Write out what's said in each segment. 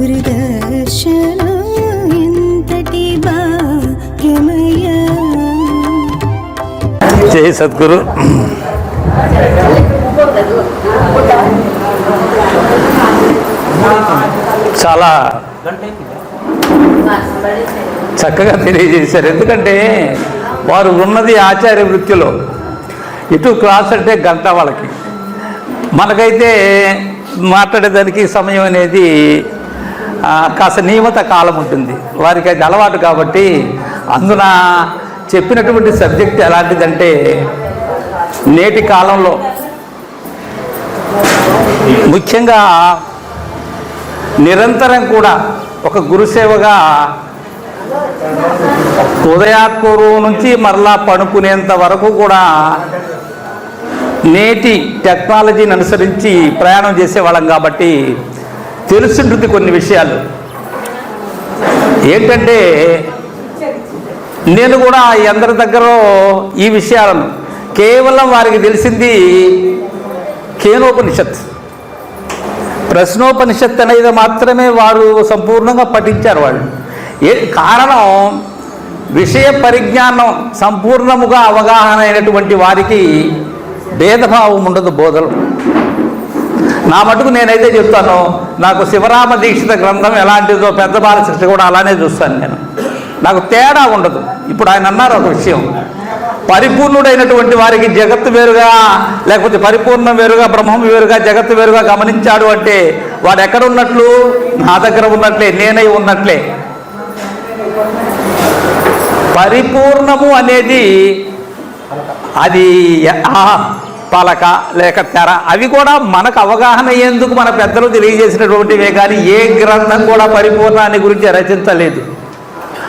గురుదర్శనం ఎంతటి భాగ్యమయ. జై సద్గురు. చాలా చక్కగా తెలియజేశారు. ఎందుకంటే వారు ఉన్నది ఆచార్య వృత్తిలో. ఇటు క్లాస్ అంటే గంట వాళ్ళకి. మనకైతే మాట్లాడేదానికి సమయం అనేది కాస్త నియమిత కాలం ఉంటుంది. వారికి అది అలవాటు కాబట్టి అందున చెప్పినటువంటి సబ్జెక్ట్ ఎలాంటిదంటే నేటి కాలంలో ముఖ్యంగా నిరంతరం కూడా ఒక గురుసేవగా ఉదయాత్పూర్వం నుంచి మరలా పడుకునేంత వరకు కూడా నేటి టెక్నాలజీని అనుసరించి ప్రయాణం చేసేవాళ్ళం కాబట్టి తెలుసుంటుంది కొన్ని విషయాలు. ఏంటంటే నేను కూడా అందరి దగ్గర ఈ విషయాలను కేవలం వారికి తెలిసింది కేనోపనిషత్. ప్రశ్నోపనిషత్ అనేది మాత్రమే వారు సంపూర్ణంగా పఠించారు వాళ్ళు. ఏ కారణం? విషయ పరిజ్ఞానం సంపూర్ణముగా అవగాహన అయినటువంటి వారికి భేదభావం ఉండదు బోధలు. నా మటుకు నేనైతే చెప్తాను నాకు శివరామ దీక్షిత గ్రంథం ఎలాంటిదో పెద్ద బాలశిక్ష కూడా అలానే చూస్తాను నేను. నాకు తేడా ఉండదు. ఇప్పుడు ఆయన అన్నారు ఒక విషయం. పరిపూర్ణుడైనటువంటి వారికి జగత్తు వేరుగా లేకపోతే పరిపూర్ణం వేరుగా బ్రహ్మం వేరుగా జగత్తు వేరుగా గమనించాడు అంటే వాడు ఎక్కడ ఉన్నట్లు? నా దగ్గర ఉన్నట్లే నేనై ఉన్నట్లే. పరిపూర్ణము అనేది అది పలక లేక తెర అవి కూడా మనకు అవగాహన అయ్యేందుకు మన పెద్దలు తెలియజేసినటువంటివే కానీ ఏ గ్రంథం కూడా పరిపూర్ణాన్ని గురించి రచించలేదు.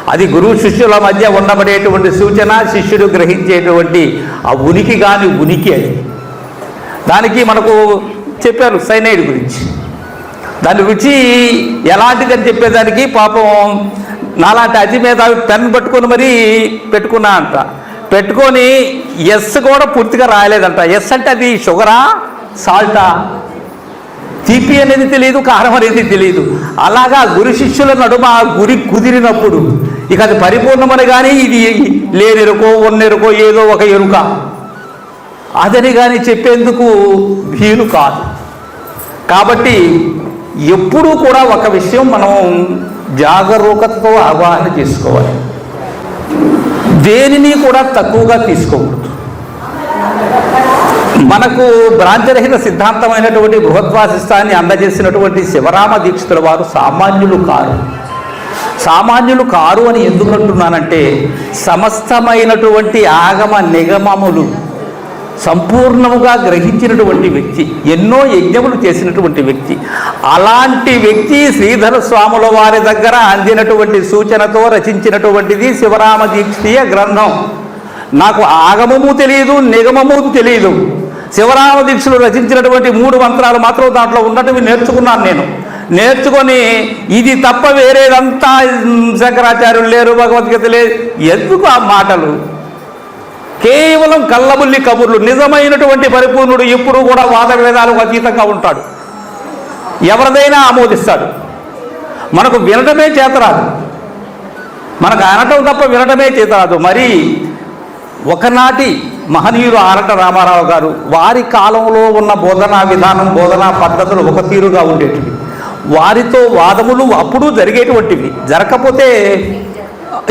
అది గురువు శిష్యుల మధ్య ఉండబడేటువంటి సూచన శిష్యుడు గ్రహించేటువంటి ఆ ఉనికి కాని ఉనికి అది. దానికి మనకు చెప్పారు సైనైడ్ గురించి. దాని రుచి ఎలాంటిదని చెప్పేదానికి పాపం నాలాంటి అతి మీద పెన్ పట్టుకొని మరీ పెట్టుకున్నా అంట. పెట్టుకొని ఎస్ కూడా పూర్తిగా రాయలేదంట. ఎస్ అంటే అది షుగరా సాల్టా? తీపి అనేది తెలియదు కారం అనేది తెలియదు అలాగా గురు శిష్యుల నడుమ గురి కుదిరినప్పుడు ఇక అది పరిపూర్ణమని కానీ ఇది లేనెరుకో ఉన్నెరుకో ఏదో ఒక ఎరుక. అదని కానీ చెప్పేందుకు వీలు కాదు. కాబట్టి ఎప్పుడూ కూడా ఒక విషయం మనం జాగరూకతతో అవగాహన చేసుకోవాలి. దేనిని కూడా తక్కువగా తీసుకోకూడదు. మనకు భ్రాంతిరహిత సిద్ధాంతమైనటువంటి బృహద్వాసిస్తాన్ని అందజేసినటువంటి శివరామ దీక్షితుల వారు సామాన్యులు కారు. సామాన్యులు కారు అని ఎందుకు అంటున్నానంటే సమస్తమైనటువంటి ఆగమ నిగమములు సంపూర్ణముగా గ్రహించినటువంటి వ్యక్తి ఎన్నో యజ్ఞములు చేసినటువంటి వ్యక్తి అలాంటి వ్యక్తి శ్రీధర స్వాముల వారి దగ్గర అందినటువంటి సూచనతో రచించినటువంటిది శివరామ దీక్షీయ గ్రంథం. నాకు ఆగమము తెలియదు నిగమము తెలియదు శివరామ దీక్షలు రచించినటువంటి మూడు మంత్రాలు మాత్రం దాంట్లో ఉన్నటివి నేర్చుకున్నాను నేను. నేర్చుకొని ఇది తప్ప వేరేదంతా శంకరాచార్యులు లేరు భగవద్గీత లేదు ఎందుకు ఆ మాటలు? కేవలం కళ్ళబుల్లి కబుర్లు నిజమైనటువంటి పరిపూర్ణుడు ఎప్పుడు కూడా వాద వేదాలకు అతీతంగా ఉంటాడు. ఎవరిదైనా ఆమోదిస్తాడు. మనకు వినటమే చేతరాదు. మనకు అనటం తప్ప వినటమే చేతరాదు. మరి ఒకనాటి మహనీయుడు ఆరట రామారావు గారు వారి కాలంలో ఉన్న బోధనా విధానం బోధనా పద్ధతులు ఒక తీరుగా ఉండేటివి. వారితో వాదములు అప్పుడు జరిగేటువంటివి. జరగకపోతే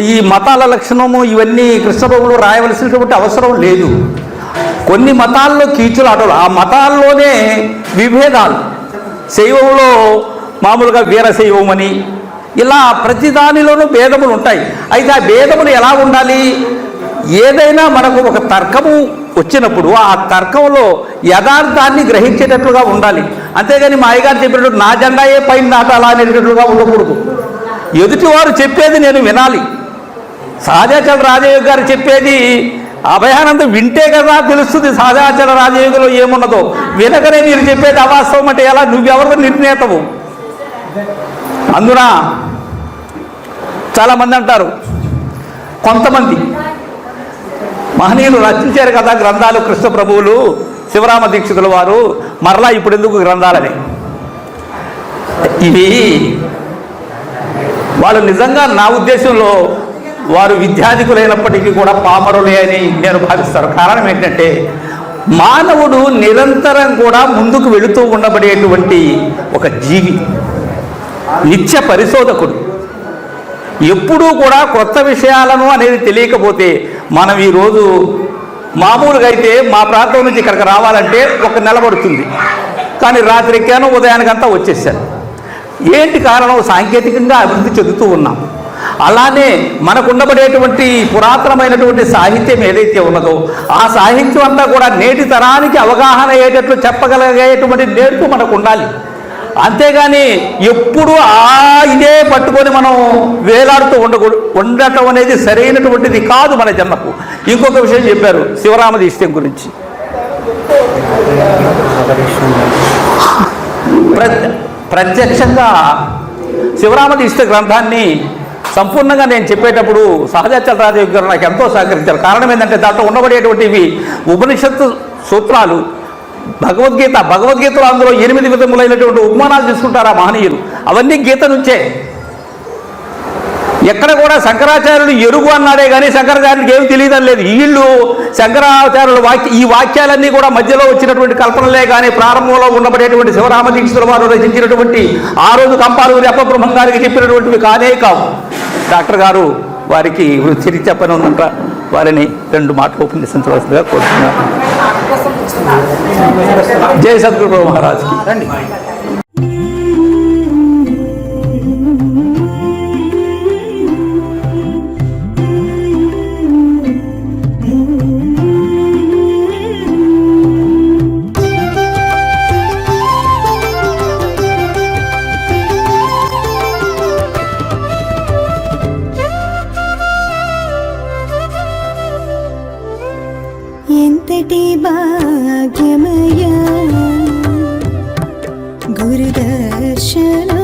ఈ మతాల లక్షణము ఇవన్నీ కృష్ణబాబులు రాయవలసినటువంటి అవసరం లేదు. కొన్ని మతాల్లో కీచులాటలు ఆ మతాల్లోనే విభేదాలు. శైవంలో మామూలుగా వీరశైవం అని ఇలా ప్రతి దానిలోనూ భేదములు ఉంటాయి. అయితే ఆ భేదములు ఎలా ఉండాలి? ఏదైనా మనకు ఒక తర్కము వచ్చినప్పుడు ఆ తర్కంలో యథార్థాన్ని గ్రహించేటట్లుగా ఉండాలి. అంతేగాని మా అయ్యగారు చెప్పినట్టు నా జెండాయే పైన నాటాలా అనేటట్లుగా ఉండకూడదు. ఎదుటివారు చెప్పేది నేను వినాలి. సాధాచల రాజయోగి గారు చెప్పేది అభయానందం వింటే కదా తెలుస్తుంది సాధాచల రాజయోగిలో ఏమున్నదో. వినకనే మీరు చెప్పేది అవాస్తవం అంటే ఎలా? నువ్వెవరు నిర్ణేతవు? అందున? చాలామంది అంటారు. కొంతమంది. మహనీయులు రచించారు కదా గ్రంథాలు కృష్ణ ప్రభువులు శివరామ దీక్షితుల వారు మరలా ఇప్పుడు ఎందుకు గ్రంథాలని ఇవి వాళ్ళు నిజంగా నా ఉద్దేశంలో వారు విద్యాధికులైనప్పటికీ కూడా పామరులే అని నేను భావిస్తారు. కారణం ఏంటంటే మానవుడు నిరంతరం కూడా ముందుకు వెళుతూ ఉండబడేటువంటి ఒక జీవి నిత్య పరిశోధకుడు. ఎప్పుడూ కూడా కొత్త విషయాలను అనేది తెలియకపోతే మనం ఈరోజు మామూలుగా అయితే మా ప్రాంతం నుంచి ఇక్కడికి రావాలంటే ఒక నెల పడుతుంది. కానీ రాత్రి ఎక్కాను ఉదయానికంతా వచ్చేసాను ఏంటి కారణం? సాంకేతికంగా అభివృద్ధి చెందుతూ ఉన్నాం. అలానే మనకు ఉండబడేటువంటి పురాతనమైనటువంటి సాహిత్యం ఏదైతే ఉన్నదో ఆ సాహిత్యం అంతా కూడా నేటి తరానికి అవగాహన అయ్యేటట్లు చెప్పగలిగేటువంటి నేర్పు మనకు ఉండాలి అంతేగాని ఎప్పుడు ఆ ఇదే పట్టుకొని మనం వేలాడుతూ ఉండకూడదు ఉండటం అనేది సరైనటువంటిది కాదు మన జన్మకు. ఇంకొక విషయం చెప్పారు శివరామ దీక్షితం గురించి. ప్ర- ప్రత్యక్షంగా శివరామదీష్ట గ్రంథాన్ని సంపూర్ణంగా నేను చెప్పేటప్పుడు సహజాచల రాజయోగి గారు నాకు ఎంతో సహకరించారు. కారణం ఏంటంటే దాంట్లో ఉండబడేటువంటివి ఉపనిషత్తు సూత్రాలు భగవద్గీత భగవద్గీతలో అందులో ఎనిమిది విధములైనటువంటి ఉపమానాలు తీసుకుంటారు ఆ మహనీయులు. అవన్నీ గీత నుంచే. ఎక్కడ కూడా శంకరాచార్యుడు ఎరుగు అన్నాడే కానీ శంకరాచార్యుడికి ఏమి తెలియదని లేదు వీళ్ళు శంకరాచార్యుల వాక్య ఈ వాక్యాలన్నీ కూడా మధ్యలో వచ్చినటువంటి కల్పనలే కానీ ప్రారంభంలో ఉండబడేటువంటి శివరామ దీక్షితుల వారు రచించినటువంటి ఆ రోజు కంపాలు అప్పబ్రహ్మం గారికి చెప్పినటువంటివి కానే కావు డాక్టర్ గారు వారికి వృత్తి చెప్పని ఉందంట వారిని రెండు మాటలు ఉపన్యసించవలసిందిగా కోరుతున్నారు జయ సద్గురు మహారాజ్కి రండి ఎంతటి భాగ్యమయ గురుదర్శనం